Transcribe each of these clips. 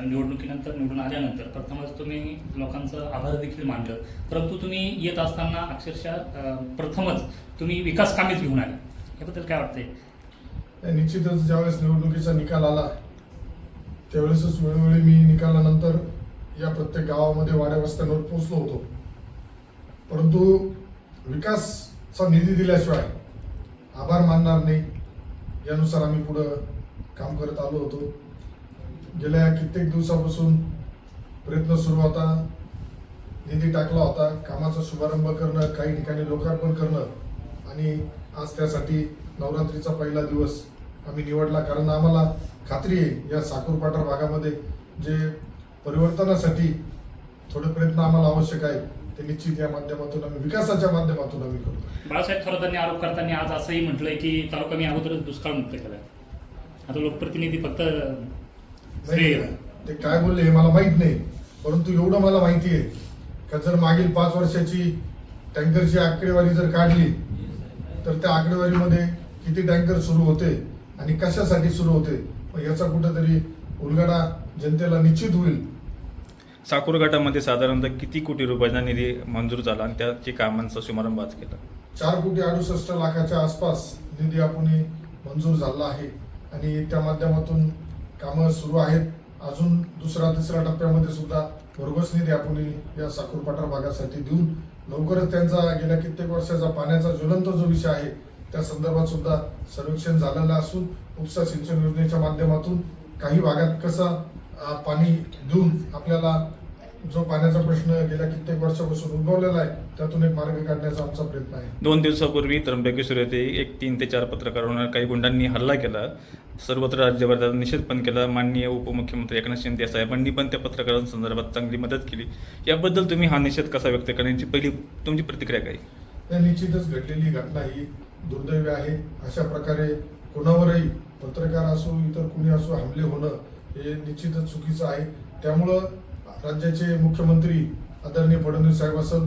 निवडणुकीनंतर निवडून आल्यानंतर प्रथमच तुम्ही लोकांचं आभार देखील मानलं. परंतु तुम्ही येत असताना अक्षरशः प्रथमच तुम्ही विकास कामेच घेऊन आले. याबद्दल काय वाटतंय? निश्चितच ज्यावेळेस निवडणुकीचा निकाल आला त्यावेळेसच वेळोवेळी मी निकालानंतर या प्रत्येक गावामध्ये वाड्या वस्त्यांवर पोहोचलो होतो. परंतु विकासचा निधी दिल्याशिवाय आभार मानणार नाही यानुसार आम्ही पुढं काम करत आलो होतो. गेल्या कित्येक दिवसापासून प्रयत्न सुरू होता. निधी टाकला होता. कामाचा शुभारंभ करणं काही ठिकाणी लोकार्पण करणं आणि आज त्यासाठी नवरात्रीचा पहिला दिवस आम्ही निवडला. कारण आम्हाला खात्री आहे या साकूरपाटर भागामध्ये जे परिवर्तनासाठी थोडे प्रयत्न आम्हाला आवश्यक आहे ते निश्चित या माध्यमातून आम्ही विकासाच्या माध्यमातून आम्ही करतो बाळासाहेब थोरातांनी आरोप करताना आज असंही म्हटलंय की तालुका मी अगोदरच दुष्काळ मुक्त केला आता लोकप्रतिनिधी फक्त नाही ते काय बोलले हे मला माहीत नाही परंतु एवढं मला माहिती आहे का जर मागील पाच वर्षाची टँकरची आकडेवारी जर काढली तर त्या आकडेवारीमध्ये किती टँकर सुरू होते आणि कशासाठी सुरू होते? याचा कुठेतरी उलगडा जनतेला निश्चित होईल. साकूर गटामध्ये साधारणतः किती कोटी रुपयाचा निधी मंजूर झाला आणि त्याची कामांचा शुभारंभ आज केला? चार कोटी अडुसष्ट लाखाच्या आसपास निधी आपण मंजूर झाला आहे. आणि त्या माध्यमातून कामं सुरू आहेत. अजून दुसरा तिसऱ्या टप्प्यामध्ये सुद्धा भरघोस निधी आपण या साखरपाटार भागासाठी देऊन लवकरच त्यांचा गेल्या कित्येक वर्षाचा पाण्याचा ज्वलंत जो विषय आहे त्या संदर्भात सुद्धा सर्वेक्षण झालेलं असून उपसा सिंचन योजनेच्या माध्यमातून काही भागात कसा पाणी देऊन आपल्याला जो पाण्याचा प्रश्न गेल्या कित्येक वर्षापासून उद्भवलेला आहे त्यातून एक मार्ग काढण्याचा आमचा प्रयत्न आहे. दोन दिवसापूर्वी त्र्यंबकेश्वर येथे एक तीन ते चार पत्रकारांवर काही गुंडांनी हल्ला केला. सर्वत्र राज्यभर त्याचा निषेध पण केला. माननीय उपमुख्यमंत्री एकनाथ शिंदे साहेबांनी पण त्या पत्रकारांसंदर्भात चांगली मदत केली. याबद्दल तुम्ही हा निषेध कसा व्यक्त करण्याची पहिली तुमची प्रतिक्रिया काय? नाही, निश्चितच घडलेली घटना ही दुर्दैवी आहे. अशा प्रकारे कोणावरही पत्रकार असो इतर कुणी असो हमले होणं हे निश्चितच चुकीचं आहे. त्यामुळं राज्याचे मुख्यमंत्री आदरणीय फडणवीस साहेब असल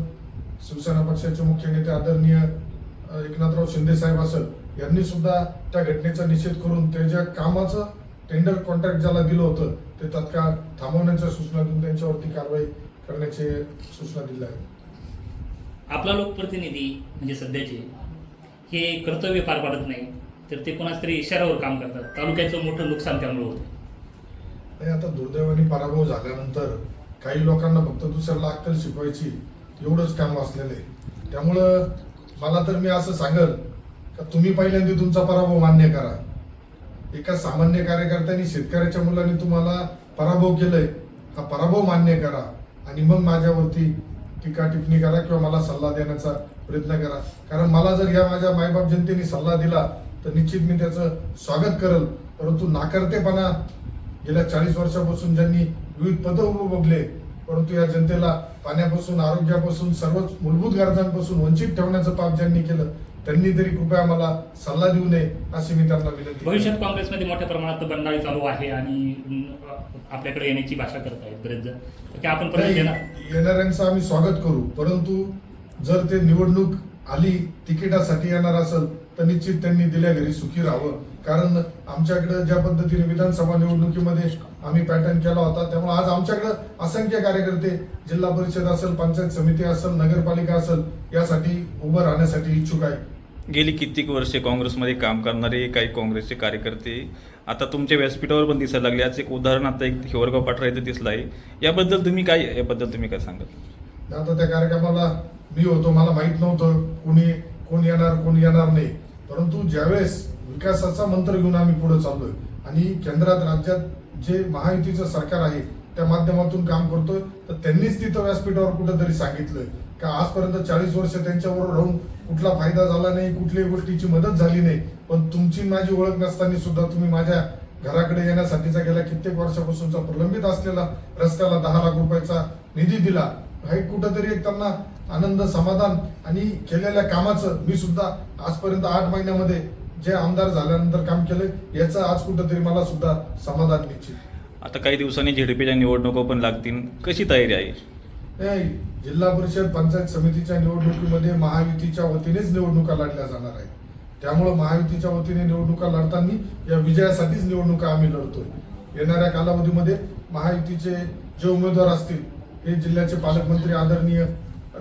शिवसेना पक्षाचे मुख्य नेते आदरणीय एकनाथराव शिंदे साहेब असल यांनी सुद्धा त्या घटनेचा निषेध करून त्याच्या कामाचं टेंडर कॉन्ट्रॅक्ट ज्याला दिलं होतं ते तत्काळ थांबवण्याच्या सूचना देऊन त्यांच्यावरती कारवाई करण्याचे सूचना दिल्या आहेत. आपला लोकप्रतिनिधी म्हणजे सध्याचे हे कर्तव्य पार पाडत नाही तर ते कोणाच तरी इशाऱ्यावर काम करतात. तालुक्याचं मोठं नुकसान त्यामुळे होतं. आणि आता दुर्दैवाने पराभव झाल्यानंतर काही लोकांना फक्त दुसऱ्याला अक्कल शिकवायची एवढंच काम वाचलेलं आहे. त्यामुळं मला तर मी असं सांगल का तुम्ही पहिल्यांदा तुमचा पराभव मान्य करा. एका सामान्य कार्यकर्त्यांनी शेतकऱ्याच्या मुलांनी तुम्हाला पराभव केलंय हा पराभव मान्य करा आणि मग माझ्यावरती टीका टिप्पणी करा किंवा मला सल्ला देण्याचा प्रयत्न करा. कारण मला जर या माझ्या मायबाप जनतेने सल्ला दिला तर निश्चित मी त्याचं स्वागत करल. परंतु नाकारतेपणा गेल्या चाळीस वर्षापासून ज्यांनी विविध पदं उपभोगले परंतु या जनतेला पाण्यापासून आरोग्यापासून सर्वच मूलभूत गरजांपासून वंचित ठेवण्याचं पाप ज्यांनी केलं त्यांनी तरी कृपया मला सल्ला देऊ नये अशी मी त्यांना विनंती. भविष्यात काँग्रेसमध्ये मोठ्या प्रमाणात बंडाळी चालू आहे आणि आपल्याकडे येण्याची भाषा करत आहेत बरेच जण आपण येणाऱ्यांचं आम्ही स्वागत करू परंतु जर ते निवडणूक आली तिकिटासाठी येणार असेल तर निश्चित त्यांनी दिल्या घरी सुखी राहावं. कारण आमच्याकडे ज्या पद्धतीने विधानसभा निवडणुकीमध्ये आम्ही पॅटर्न केला होता त्यामुळे आज आमच्याकडे असंख्य कार्यकर्ते जिल्हा परिषद असेल पंचायत समिती असेल नगरपालिका असेल यासाठी उभं राहण्यासाठी इच्छुक आहे. गेली कित्येक वर्षे काँग्रेसमध्ये काम करणारे काही काँग्रेसचे कार्यकर्ते आता तुमच्या व्यासपीठावर पण दिसायला लागले. आज एक उदाहरण आता एक हिवरगाव पाठरा इथे दिसलं आहे याबद्दल तुम्ही काय याबद्दल तुम्ही काय सांगाल? आता त्या कार्यक्रमाला मी होतो मला माहीत नव्हतं कोणी कोण येणार कोण येणार नाही. परंतु ज्यावेळेस विकासाचा मंत्र घेऊन आम्ही पुढे चाललोय. आणि केंद्रात राज्यात जे महायुतीचं सरकार आहे त्या माध्यमातून काम करतोय. तर त्यांनीच तिथं व्यासपीठावर कुठेतरी सांगितलंय. का आजपर्यंत चाळीस वर्ष त्यांच्याबरोबर राहून कुठला फायदा झाला नाही कुठल्याही गोष्टीची मदत झाली नाही. पण तुमची माझी ओळख नसताना सुद्धा तुम्ही माझ्या घराकडे येण्यासाठीचा गेल्या कित्येक वर्षापासूनचा प्रलंबित असलेला रस्त्याला दहा लाख रुपयाचा निधी दिला. हा एक कुठंतरी एक त्यांना आनंद समाधान आणि केलेल्या कामाचं मी सुद्धा आजपर्यंत आठ महिन्यामध्ये जे आमदार झाल्यानंतर काम केलंय याचं आज कुठंतरी मला सुद्धा समाधान निश्चित. आता काही दिवसांनी झेडपीच्या निवडणुका पण लागतील. कशी तयारी आहे? जिल्हा परिषद पंचायत समितीच्या निवडणुकीमध्ये महायुतीच्या वतीनेच निवडणुका लढल्या जाणार आहेत. त्यामुळं महायुतीच्या वतीने निवडणुका लढताना या विजयासाठीच निवडणुका आम्ही लढतोय. येणाऱ्या कालावधीमध्ये महायुतीचे जे उमेदवार असतील हे जिल्ह्याचे पालकमंत्री आदरणीय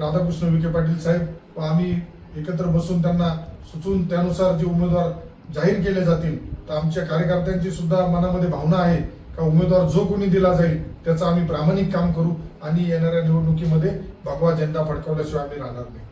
राधाकृष्ण विखे पाटील साहेब व आम्ही एकत्र बसून त्यांना सुचून त्यानुसार जे उमेदवार जाहीर केले जातील तर आमच्या कार्यकर्त्यांची सुद्धा मनामध्ये भावना आहे का उमेदवार जो कोणी दिला जाईल त्याचं आम्ही प्रामाणिक काम करू आणि येणाऱ्या निवडणुकीमध्ये भगवा झेंडा फडकवल्याशिवाय आम्ही राहणार नाही.